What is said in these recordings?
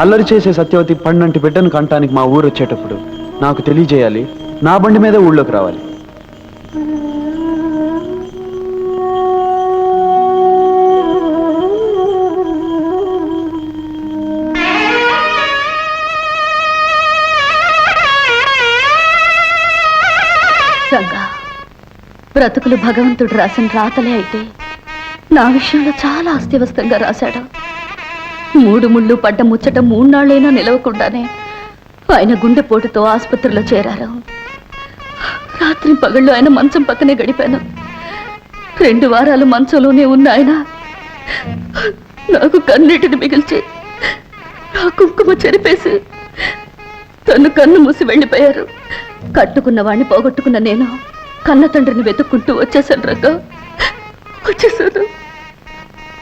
అల్లరి చేసే సత్యవతి పండంటి బిడ్డను కంటానికి మా ఊరు వచ్చేటప్పుడు నాకు తెలియజేయాలి. నా బండి మీద ఊళ్ళోకి రావాలి. రంగా బ్రతుకులు భగవంతుడు రాసిన రాతలే అయితే నా విషయంలో చాలా అస్తవ్యస్తంగా రాశాడు. మూడు ముళ్ళు పడ్డ ముచ్చట మూన్నాళ్ళైనా నిలవకుండానే ఆయన గుండెపోటుతో ఆసుపత్రిలో చేరారు. రాత్రి పగళ్ళు ఆయన మంచం పక్కనే గడిపాను. రెండు వారాలు మంచంలోనే ఉన్న ఆయన నాకు కన్నీటిని మిగిల్చి నా కుంకుమ చెరిపేసి తను కన్ను మూసి వెళ్ళిపోయారు. కట్టుకున్న వాణ్ణి పోగొట్టుకున్న నేను కన్న తండ్రిని వెతుక్కుంటూ వచ్చేసాను రంగా వచ్చేసాను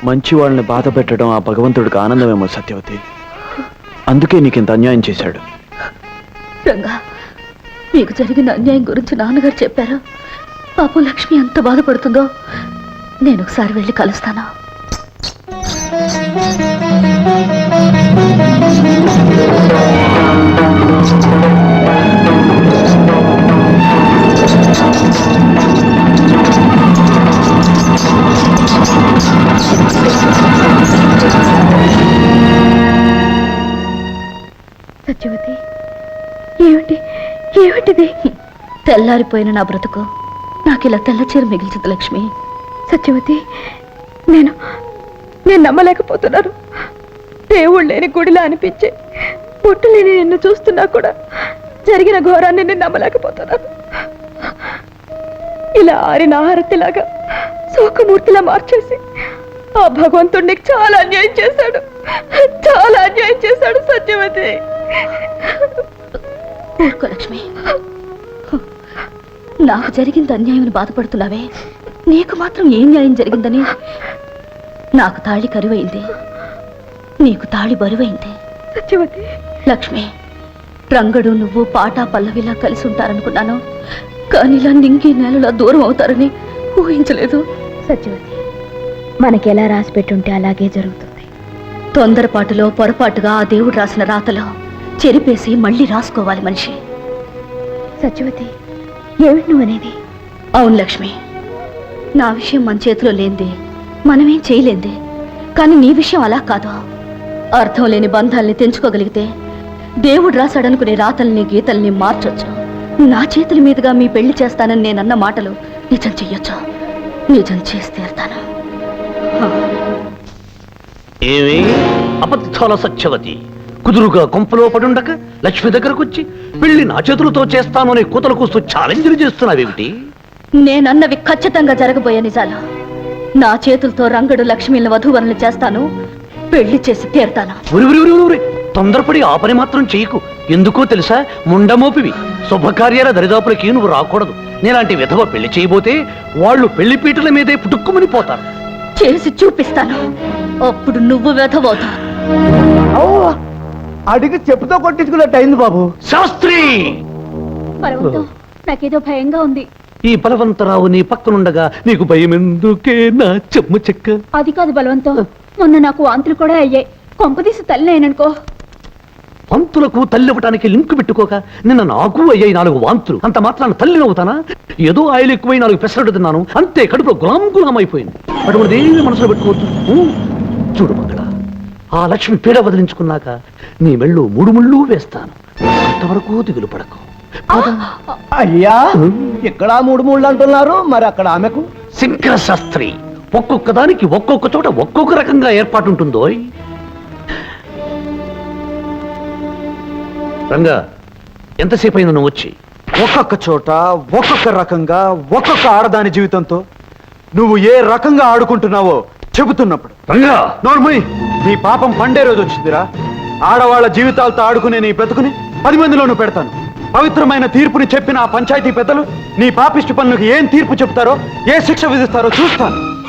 మంచి వాళ్ళని బాధ పెట్టడం ఆ భగవంతుడికి ఆనందమేమో సత్యవతి. అందుకే నీకింత అన్యాయం చేశాడు. రంగా మీకు జరిగిన అన్యాయం గురించి నాన్నగారు చెప్పారు? పాపం లక్ష్మి ఎంత బాధపడుతుందో? నేను ఒకసారి వెళ్ళి కలుస్తాను. సత్యవతి ఏమిటి ఏమిటిది? తెల్లారిపోయిన నా బ్రతుకు నాకు ఇలా తెల్లచీర మిగిల్చదు లక్ష్మి. సత్యవతి నేను నేను నమ్మలేకపోతున్నాను. దేవుడు లేని గుడిలా అనిపించే పుట్టు లేని నిన్ను చూస్తున్నా కూడా జరిగిన ఘోరాన్ని నేను నమ్మలేకపోతున్నాను. ఇలా ఆరిన ఆరతిలాగా శోకమూర్తిలా మార్చేసి ఆ భగవంతుడు నీకు చాలా అన్యాయం చేశాడు. ఊరుకో లక్ష్మి. నాకు జరిగింది అన్యాయం బాధపడుతున్నావే. నీకు మాత్రం ఏం న్యాయం జరిగిందని? నాకు తాళి కరువైంది. నీకు తాళి బరువైంది. లక్ష్మి రంగడు నువ్వు పాటా పల్లవిలా కలిసి ఉంటారనుకున్నాను. కానీ ఇలా నింగి నేలలా దూరం అవుతారని ఊహించలేదు. సత్యవతి మనకి ఎలా రాసి పెట్టుంటే అలాగే జరుగుతుంది. తొందరపాటులో పొరపాటుగా ఆ దేవుడు రాసిన రాతలో చెరిపేసి మళ్ళీ రాసుకోవాలి మనిషి. సత్యవతి ఏమిటి నువ్వు అనేది? అవును లక్ష్మి నా విషయం మన చేతిలో లేంది మనమేం చేయలేంది. కానీ నీ విషయం అలా కాదు. అర్థం లేని బంధాల్ని తెంచుకోగలిగితే దేవుడు రాశాడనుకునే రాతల్ని గీతల్ని మార్చొచ్చు. నా చేతుల మీదుగా మీ పెళ్ళి చేస్తానని నేనన్న మాటలు నిజం చెయ్యొచ్చు. నిజం చేసి తీరుతాను. ఏమి అబద్ధాల సత్యవతి? కుదురుగా కొంపలో పడుండక లక్ష్మి దగ్గరకు వచ్చి పెళ్ళి నా చేతులతో చేస్తాను అనే కూతలు కూస్తూ ఛాలెంజ్లు చేస్తున్నావేమిటి? నేనన్నవి ఖచ్చితంగా జరగబోయే నిజాలు. నా చేతులతో రంగడు లక్ష్మిని వధువరులు చేస్తాను పెళ్ళి చేసి తీరుతాను. తొందరపడి ఆ పని మాత్రం చెయ్యకు ఎందుకో తెలుసా? ముండమోపివి. శుభకార్యాల దరిదాపులకి నువ్వు రాకూడదు. నేలాంటి విధవ పెళ్ళి చేయబోతే వాళ్ళు పెళ్ళి పీటల మీదే పుట్టుక్కుమని పోతారు. చేసి చూపిస్తాను. అప్పుడు నువ్వు వెధవవుతావు అడిగి చెప్పుతో కొట్టించుకున్నట్టు అయింది బాబు. శాస్త్రి! పర్వతం నాకేదో భయంగా ఉంది. ఈ బలవంతరావు నీ పక్కనుండగా నీకు భయం ఎందుకే నా చెమ్మ చెక్క? అది కాదు బలవంతం మొన్న నాకు వాంతులు కూడా అయ్యాయి. కొంపదీసి తల్లి అయిననుకో. పంతులకు తల్లి ఇవ్వటానికి లింక్ పెట్టుకోక నిన్న నాకు అయ్యాయి నాలుగు వాంతులు. అంత మాత్రాన తల్లి నవ్వుతానా? ఏదో ఆయిల్ ఎక్కువై నాలుగు పెసరట్టు తిన్నాను. అంతే కడుపులో గులాం గులాం అయిపోయింది. అటువంటిది ఏమీ మనసులో పెట్టుకోవద్దు. చూడు మంగళ ఆ లక్ష్మి పీడ వదిలించుకున్నాక నీ మెళ్ళు మూడు ముళ్ళు వేస్తాను. అంతవరకు దిగులు పడకు. అయ్యా ఇక్కడ మూడు మూడు అంటున్నారు మరి అక్కడ ఆమెకు? శంకర శాస్త్రి ఒక్కొక్క దానికి ఒక్కొక్క చోట ఒక్కొక్క రకంగా ఏర్పాటు ఉంటుందో రంగా ఎంతసేపు అయింది నువ్వు వచ్చి? ఒక్కొక్క చోట ఒక్కొక్క రకంగా ఒక్కొక్క ఆడదాని జీవితంతో నువ్వు ఏ రకంగా ఆడుకుంటున్నావో చెబుతున్నప్పుడు. రంగా! నోర్మయ్ నీ పాపం పండే రోజు వచ్చిందిరా. ఆడవాళ్ళ జీవితాలతో ఆడుకునే నీ బ్రతుకుని పది మందిలోనూ పెడతాను. పవిత్రమైన తీర్పుని చెప్పిన ఆ పంచాయతీ పెద్దలు నీ పాపిష్టి పనులకు ఏం తీర్పు చెప్తారో ఏ శిక్ష విధిస్తారో చూస్తాను.